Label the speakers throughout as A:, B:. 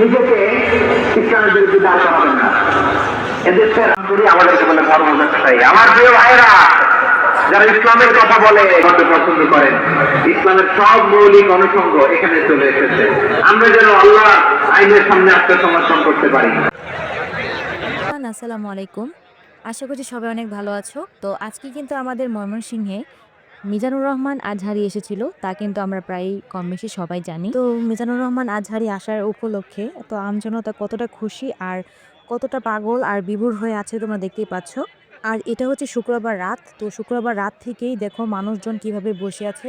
A: নিজেকে ইসলামের বিরুদ্ধে দাঁড় আমার প্রিয় ভাইরা যারা ইসলামের কথা বলে পছন্দ করেন, ইসলামের সব মৌলিক অনুষঙ্গ এখানে চলে এসেছে। আমরা যেন আল্লাহ আইনের সামনে আত্মসমর্পণ করতে পারি।
B: আসসালামু আলাইকুম। আশা করছি সবাই অনেক ভালো আছো। তো আজকে কিন্তু আমাদের ময়মনসিংহে মিজানুর রহমান আজহারি এসেছিল, তা কিন্তু আমরা প্রায় কম বেশি সবাই জানি। তো মিজানুর রহমান আজহারি আসার উপলক্ষে তো আমজনতা কতটা খুশি আর কতটা পাগল আর বিভোর হয়ে আছে তোমরা দেখতেই পাচ্ছ। আর এটা হচ্ছে শুক্রবার রাত, তো শুক্রবার রাত থেকেই দেখো মানুষজন কীভাবে বসে আছে।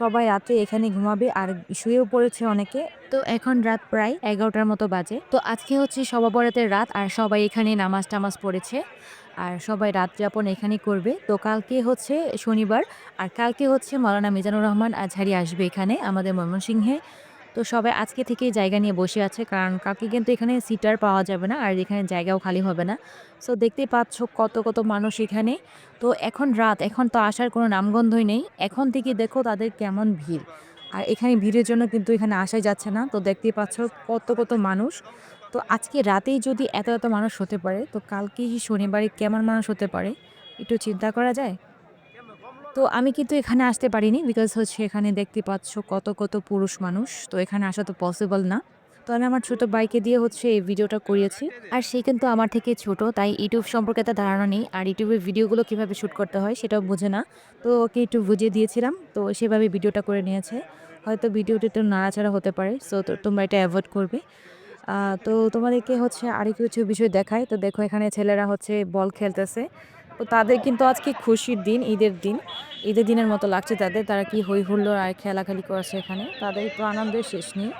B: সবাই রাতে এখানে ঘুমাবে আর শুয়েও পড়েছে অনেকে। তো এখন রাত প্রায় এগারোটার মতো বাজে। তো আজকে হচ্ছে সবাবরাতের রাত আর সবাই এখানে নামাজ টামাজ পড়েছে। আর সবাই রাত যাপন এখানে করবে। তো কালকে হচ্ছে শনিবার, আর কালকে হচ্ছে মৌলানা মিজানুর রহমান আজহারি আসবে এখানে আমাদের ময়মনসিংহে। তো সবাই আজকে থেকেই জায়গা নিয়ে বসে আছে, কারণ কালকে কিন্তু এখানে সিটার পাওয়া যাবে না, আর এখানে জায়গাও খালি হবে না। সো দেখতেই পাচ্ছ কত কত মানুষ এখানে। তো এখন রাত, এখন তো আসার কোনো নামগন্ধই নেই। এখন থেকে দেখো তাদের কেমন ভিড়। আর এখানে ভিড়ের জন্য কিন্তু এখানে আসাই যাচ্ছে না। তো দেখতেই পাচ্ছ কত কত মানুষ। তো আজকে রাতেই যদি এত এত মানুষ হতে পারে, তো কালকে শনিবারে কেমন মানুষ হতে পারে? একটু চিন্তা করা যায়? তো আমি কিন্তু এখানে আসতে পারিনি বিকজ হচ্ছে এখানে দেখতে পাচ্ছ কত কত পুরুষ মানুষ। তো এখানে আসা তো পসিবল না। তো আমি আমার ছোট বাইকে দিয়ে হচ্ছে এই ভিডিওটা করিয়েছি। আর সে কিন্তু আমার থেকে ছোট, তাই ইউটিউব সম্পর্কে তার ধারণা নেই। আর ইউটিউবের ভিডিওগুলো কীভাবে শ্যুট করতে হয় সেটাও বোঝে না। তো ওকে একটু বুঝিয়ে দিয়েছিলাম, তো সেভাবে ভিডিওটা করে নিয়েছে। হয়তো ভিডিওটা একটু নাড়াচাড়া হতে পারে সো তোমরা এটা অ্যাভয়েড করবে। তো তোমাদেরকে হচ্ছে আরেক কিছু বিষয় দেখায় তো দেখো এখানে ছেলেরা হচ্ছে বল খেলতেছে। তো তাদের কিন্তু আজকে খুশির দিন, ঈদের দিন। ঈদের দিনের মতো লাগছে তাদের। তারা কি হই হুল্লোড় আর খেলাখালি করছে এখানে। তাদের তো আনন্দের শেষ নেই।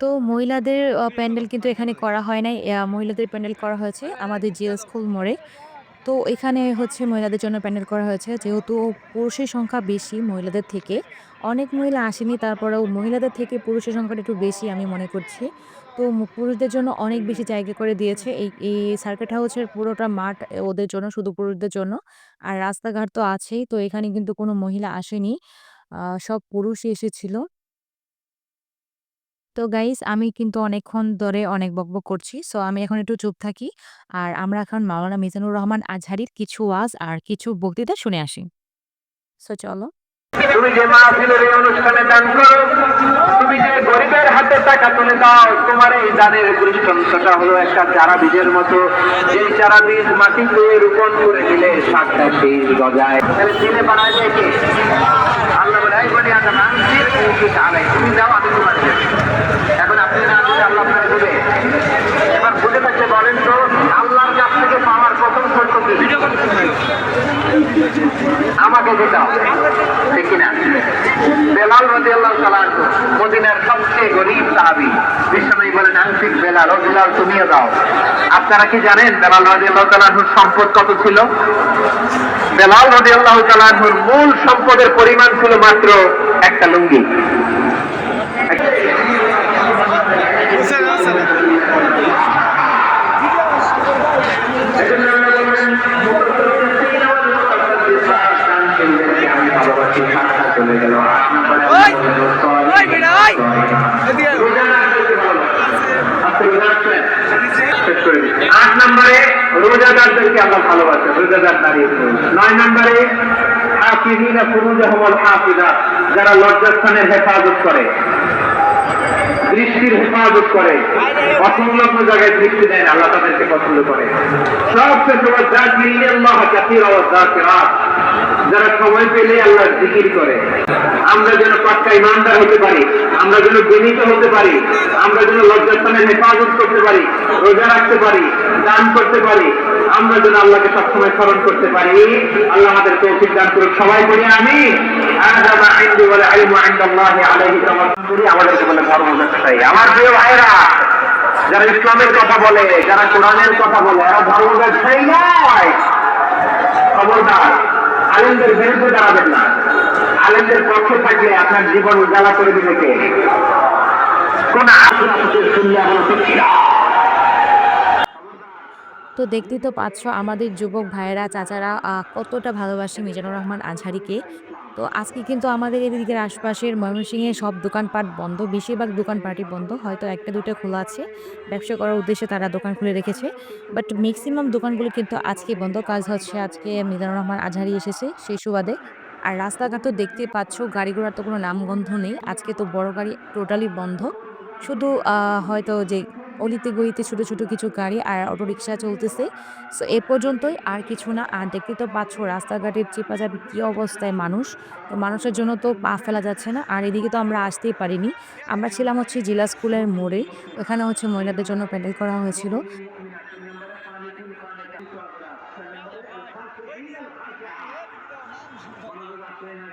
B: তো মহিলাদের প্যান্ডেল কিন্তু এখানে করা হয় নাই। মহিলাদের প্যান্ডেল করা হয়েছে আমাদের জিও স্কুল মোড়ে। তো এখানে হচ্ছে মহিলাদের জন্য প্যান্ডেল করা হয়েছে। যেহেতু পুরুষের সংখ্যা বেশি মহিলাদের থেকে, অনেক মহিলা আসেনি, তারপরেও মহিলাদের থেকে পুরুষের সংখ্যাটা একটু বেশি আমি মনে করছি। তো পুরুষদের জন্য অনেক বেশি জায়গা করে দিয়েছে। এই এই সার্কিট হাউসের পুরোটা মাঠ ওদের জন্য, শুধু পুরুষদের জন্য। আর রাস্তাঘাট তো আছেই, তো এখানে কিন্তু কোনো মহিলা আসেনি। সব পুরুষই এসেছিল। তো গাইস আমি কিন্তু অনেকক্ষণ ধরে অনেক বকবক করছি। সো আমি এখন একটু চুপ থাকি। আর আমরা এখন মাওলানা মিজানুর রহমান আজহারির কিছু ওয়াজ আর কিছু বক্তৃতা শুনে আসি। সো চলো।
A: তুমি যে মাহফিলের এই অনুষ্ঠানে দান করো, তুমি যে গরিবের হাতে টাকা তুলে দাও, তোমার এই দানের দৃষ্টান্তটা হলো একটা চারা বীজের মতো। যেই চারা বীজ মাটিতে রোপণ করে দিলে সাতটা বীজ গজায়। তাহলে দিলে বানায় কে? আল্লাহ বলে, এই বলি আদম তুমি দাও আমি তোমার দেব। এখন আপনি না দিলে আল্লাহ আপনাকে দেবে এবার বুঝে থাকতে বলেন তো আল্লাহর কাছ থেকে পাওয়ার প্রথম শর্ত কি সবচেয়ে গরিব বেলাল দাও আপনারা কি জানেন বেলাল রাজি আল্লাহ তালাহুর সম্পদ কত ছিল? বেলাল রাজি আল্লাহ তালাহুর মূল সম্পদের পরিমাণ ছিল মাত্র একটা লুঙ্গি আমি ভালোবাসি সাতটা চলে গেল আট নম্বরে আট নম্বরে রোজাদারদেরকে আল্লাহ রোজাদার নয় নম্বরে যারা লজ্জাস্থানের হেফাজত করে, দৃষ্টির হেফাজত করে, অসংলগ্ন জায়গায় দৃষ্টি দেয় আল্লাহ তাদেরকে পছন্দ করে। সবচেয়ে বড় জাকিরিন আল্লাহ কাসীরা ওয়া যাকিরাত যারা সময় পেলে আল্লাহ জিকির করে। আমরা যেন পাক্কা ইমানদার হতে পারি, আমরা যেন বিনীত হতে পারি, আমরা যেন লজ্জাস্থানের হেফাজত করতে পারি, রোজা রাখতে পারি, দান করতে পারি, আমরা যেন আল্লাহকে সবসময় স্মরণ করতে পারি। আল্লাহ আমাদের তৌফিক দান করুক। সবাই বলি আমি আমার প্রিয় ভাইরা যারা ইসলামের কথা বলে, যারা কোরআনের কথা বলে, এরা ধর্ম ব্যবসায়ী নয় খবরদার। আলেমদের বিরুদ্ধে দাঁড়াবেন না। আলেমদের পক্ষে থাকলে আপনার জীবন উজালা করে দিবে কে? কোন
B: তো দেখতে তো পাচ্ছ, আমাদের যুবক ভাইয়েরা, চাচারা কতটা ভালোবাসে মিজানুর রহমান আজহারিকে। তো আজকে কিন্তু আমাদের এদিকের আশপাশের ময়মনসিংহে সব দোকানপাট বন্ধ, বেশিরভাগ দোকানপাটই বন্ধ। হয়তো একটা দুটো খোলা আছে। ব্যবসা করার উদ্দেশ্যে তারা দোকান খুলে রেখেছে। বাট ম্যাক্সিমাম দোকানগুলো কিন্তু আজকে বন্ধ। কাজ হচ্ছে আজকে মিজানুর রহমান আজহারি এসেছে সেই সুবাদে। আর রাস্তাঘাট তো দেখতেই পাচ্ছ, গাড়ি ঘোড়ার তো কোনো নামগন্ধ নেই। আজকে তো বড় গাড়ি টোটালি বন্ধ। শুধু হয়তো যে অলিতে গলিতে ছোটো ছোটো কিছু গাড়ি আর অটোরিকশা চলতেছে। সো এ পর্যন্তই আর কিছু না, আর দেখতে তো পাচ্ছ রাস্তাঘাটের চেপা যাবে কী অবস্থায় মানুষ। তো মানুষের জন্য তো পা ফেলা যাচ্ছে না, আর এদিকে তো আমরা আসতেই পারিনি। আমরা ছিলাম হচ্ছে জেলা স্কুলের মোড়ে, ওখানে হচ্ছে মহিলাদের জন্য প্যান্ডেল করা হয়েছিল।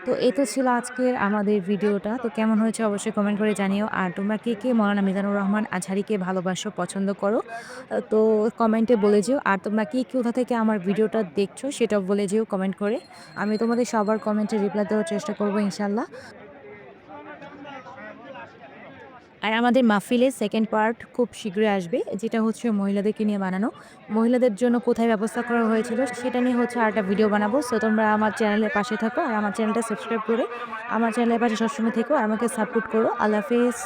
B: তো এ তো ছিল আজকের আমাদের ভিডিওটা। তো কেমন হয়েছে অবশ্যই কমেন্ট করে জানিও। আর তোমরা কে কে মৌলানা মিজানুর রহমান আঝারিকে ভালোবাসো, পছন্দ করো তো কমেন্টে বলে যেও। আর তোমরা কি কোথা থেকে আমার ভিডিওটা দেখছ সেটা বলে যেও কমেন্ট করে। আমি তোমাদের সবার কমেন্টে রিপ্লাই দেওয়ার চেষ্টা করব ইনশাল্লাহ আর আমাদের মাহফিলে সেকেন্ড পার্ট খুব শীঘ্রই আসবে, যেটা হচ্ছে মহিলাদেরকে নিয়ে বানানো। মহিলাদের জন্য কোথায় ব্যবস্থা করা হয়েছিল সেটা নিয়ে হচ্ছে আর একটা ভিডিও বানাবো। সো তোমরা আমার চ্যানেলের পাশে থাকো আর আমার চ্যানেলটা সাবস্ক্রাইব করে, আমার চ্যানেলের পাশে সবসময় থেকো আর আমাকে সাপোর্ট করো। আল্লাহ হাফিজ।